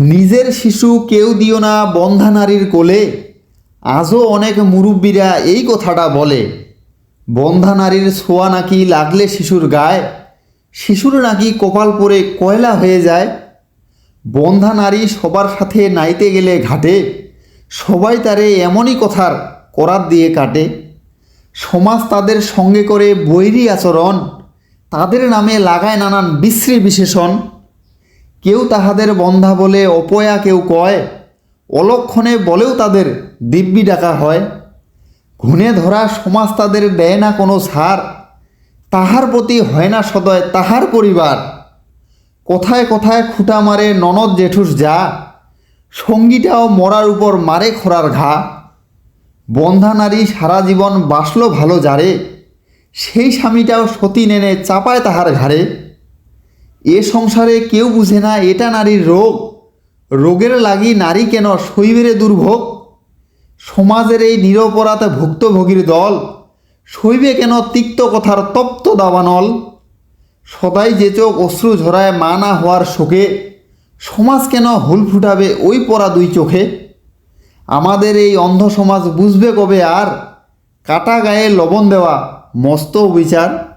নিজের শিশু কেউ দিও না বন্ধা নারীর কোলে। আজও অনেক মুরব্বীরা এই কথাটা বলে। বন্ধা নারীর ছোঁয়া নাকি লাগলে শিশুর গায়ে? শিশুর নাকি কপাল পরে কয়লা হয়ে যায়? বন্ধা নারী সবার সাথে নাইতে গেলে ঘাটে। সবাই তারে এমনই কথার করাত দিয়ে কাটে। সমাজ তাদের সঙ্গে করে বৈরী আচরণ। তাদের নামে লাগায় নানান বিশ্রী বিশেষণ। কেউ তাহাদের বন্ধা বলে অপয়া কেউ কয়, অলক্ষণে বলেও তাদের দিব্যি ডাকা হয়। ঘুণে ধরা সমাজ তাদের দেয় না কোনো ছাড় তাহার প্রতি হয় না সদয় তাহার পরিবার। কথায় কথায় খুঁটা মারে ননদ জেঠুস যা, সঙ্গীটাও মরার উপর মারে খোরার ঘা। বন্ধা নারী সারা জীবন বাসল ভালো যারে সেই স্বামীটাও সতী নেনে চাপায় তাহার ঘাড়ে। এ সংসারে কেউ বুঝে না এটা নারীর রোগ। রোগের লাগি নারী কেন শৈবেরে দুর্ভোগ? সমাজের এই নিরপরাধ ভুক্তভোগীর দল, শৈবে কেন তিক্ত কথার তপ্ত দাবানল? সদাই যে চোখ অশ্রু ঝরায় মা না হওয়ার শোকে, সমাজ কেন হুল ফুটাবে ওই পরা দুই চোখে? আমাদের এই অন্ধ সমাজ বুঝবে কবে আর? কাটা গায়ে লবণ দেওয়া মস্ত বিচার